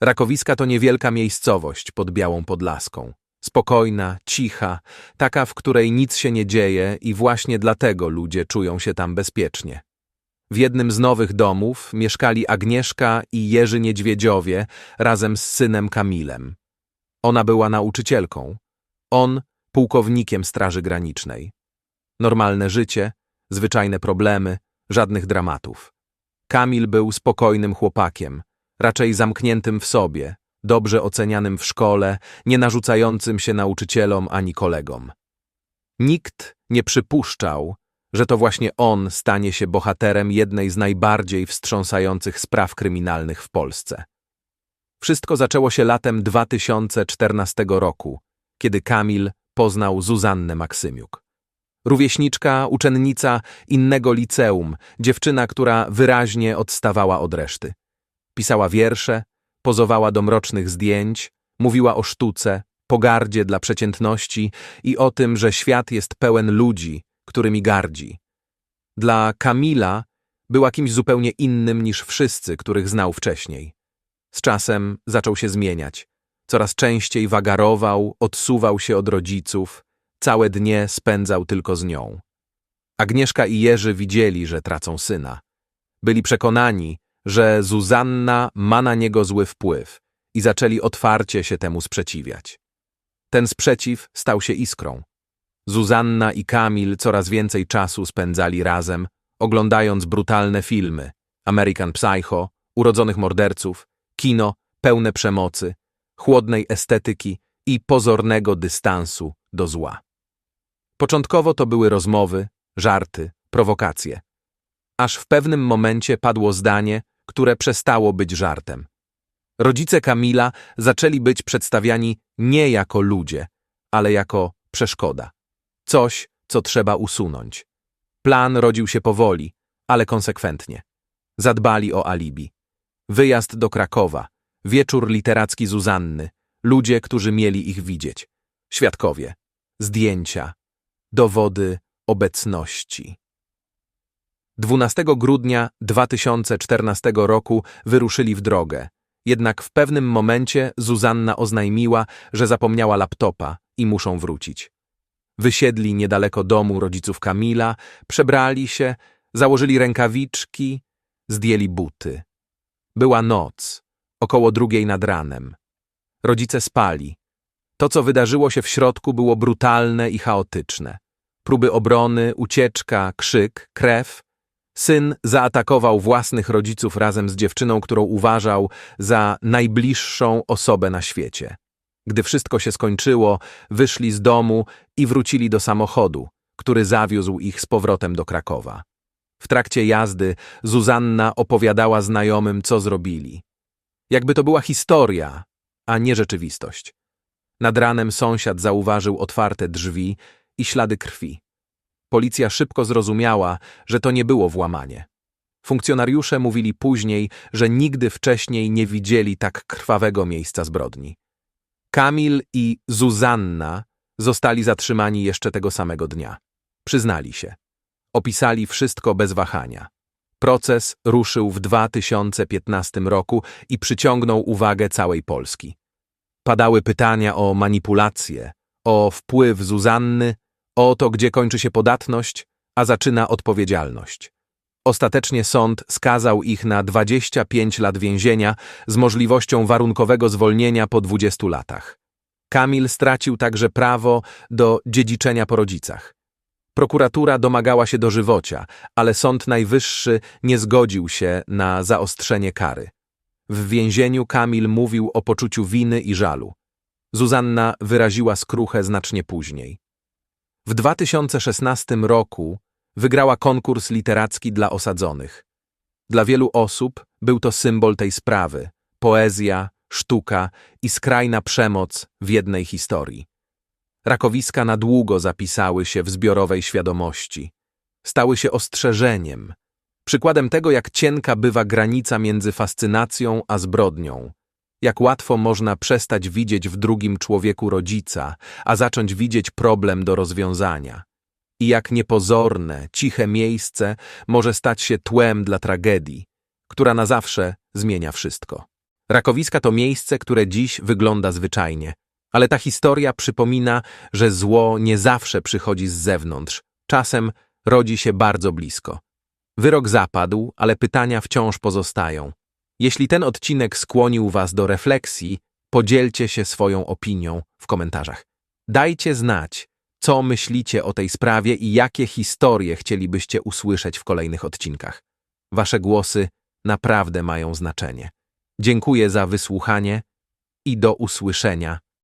Rakowiska to niewielka miejscowość pod Białą Podlaską. Spokojna, cicha, taka, w której nic się nie dzieje i właśnie dlatego ludzie czują się tam bezpiecznie. W jednym z nowych domów mieszkali Agnieszka i Jerzy Niedźwiedziowie razem z synem Kamilem. Ona była nauczycielką, on pułkownikiem Straży Granicznej. Normalne życie, zwyczajne problemy, żadnych dramatów. Kamil był spokojnym chłopakiem, raczej zamkniętym w sobie, dobrze ocenianym w szkole, nie narzucającym się nauczycielom ani kolegom. Nikt nie przypuszczał, że to właśnie on stanie się bohaterem jednej z najbardziej wstrząsających spraw kryminalnych w Polsce. Wszystko zaczęło się latem 2014 roku, kiedy Kamil poznał Zuzannę Maksymiuk. Rówieśniczka, uczennica innego liceum, dziewczyna, która wyraźnie odstawała od reszty. Pisała wiersze, pozowała do mrocznych zdjęć, mówiła o sztuce, pogardzie dla przeciętności i o tym, że świat jest pełen ludzi, którymi gardzi. Dla Kamila była kimś zupełnie innym niż wszyscy, których znał wcześniej. Z czasem zaczął się zmieniać. Coraz częściej wagarował, odsuwał się od rodziców, całe dnie spędzał tylko z nią. Agnieszka i Jerzy widzieli, że tracą syna. Byli przekonani, że Zuzanna ma na niego zły wpływ i zaczęli otwarcie się temu sprzeciwiać. Ten sprzeciw stał się iskrą. Zuzanna i Kamil coraz więcej czasu spędzali razem, oglądając brutalne filmy American Psycho, Urodzonych Morderców, kino pełne przemocy, chłodnej estetyki i pozornego dystansu do zła. Początkowo to były rozmowy, żarty, prowokacje. Aż w pewnym momencie padło zdanie, które przestało być żartem. Rodzice Kamila zaczęli być przedstawiani nie jako ludzie, ale jako przeszkoda. Coś, co trzeba usunąć. Plan rodził się powoli, ale konsekwentnie. Zadbali o alibi. Wyjazd do Krakowa, wieczór literacki Zuzanny, ludzie, którzy mieli ich widzieć, świadkowie, zdjęcia, dowody obecności. 12 grudnia 2014 roku wyruszyli w drogę, jednak w pewnym momencie Zuzanna oznajmiła, że zapomniała laptopa i muszą wrócić. Wysiedli niedaleko domu rodziców Kamila, przebrali się, założyli rękawiczki, zdjęli buty. Była noc, około drugiej nad ranem. Rodzice spali. To, co wydarzyło się w środku, było brutalne i chaotyczne. Próby obrony, ucieczka, krzyk, krew. Syn zaatakował własnych rodziców razem z dziewczyną, którą uważał za najbliższą osobę na świecie. Gdy wszystko się skończyło, wyszli z domu i wrócili do samochodu, który zawiózł ich z powrotem do Krakowa. W trakcie jazdy Zuzanna opowiadała znajomym, co zrobili. Jakby to była historia, a nie rzeczywistość. Nad ranem sąsiad zauważył otwarte drzwi i ślady krwi. Policja szybko zrozumiała, że to nie było włamanie. Funkcjonariusze mówili później, że nigdy wcześniej nie widzieli tak krwawego miejsca zbrodni. Kamil i Zuzanna zostali zatrzymani jeszcze tego samego dnia. Przyznali się. Opisali wszystko bez wahania. Proces ruszył w 2015 roku i przyciągnął uwagę całej Polski. Padały pytania o manipulacje, o wpływ Zuzanny, o to, gdzie kończy się podatność, a zaczyna odpowiedzialność. Ostatecznie sąd skazał ich na 25 lat więzienia z możliwością warunkowego zwolnienia po 20 latach. Kamil stracił także prawo do dziedziczenia po rodzicach. Prokuratura domagała się dożywocia, ale Sąd Najwyższy nie zgodził się na zaostrzenie kary. W więzieniu Kamil mówił o poczuciu winy i żalu. Zuzanna wyraziła skruchę znacznie później. W 2016 roku wygrała konkurs literacki dla osadzonych. Dla wielu osób był to symbol tej sprawy poezja, sztuka i skrajna przemoc w jednej historii. Rakowiska na długo zapisały się w zbiorowej świadomości. Stały się ostrzeżeniem, przykładem tego, jak cienka bywa granica między fascynacją a zbrodnią. Jak łatwo można przestać widzieć w drugim człowieku rodzica, a zacząć widzieć problem do rozwiązania. I jak niepozorne, ciche miejsce może stać się tłem dla tragedii, która na zawsze zmienia wszystko. Rakowiska to miejsce, które dziś wygląda zwyczajnie, ale ta historia przypomina, że zło nie zawsze przychodzi z zewnątrz, czasem rodzi się bardzo blisko. Wyrok zapadł, ale pytania wciąż pozostają. Jeśli ten odcinek skłonił Was do refleksji, podzielcie się swoją opinią w komentarzach. Dajcie znać, co myślicie o tej sprawie i jakie historie chcielibyście usłyszeć w kolejnych odcinkach. Wasze głosy naprawdę mają znaczenie. Dziękuję za wysłuchanie i do usłyszenia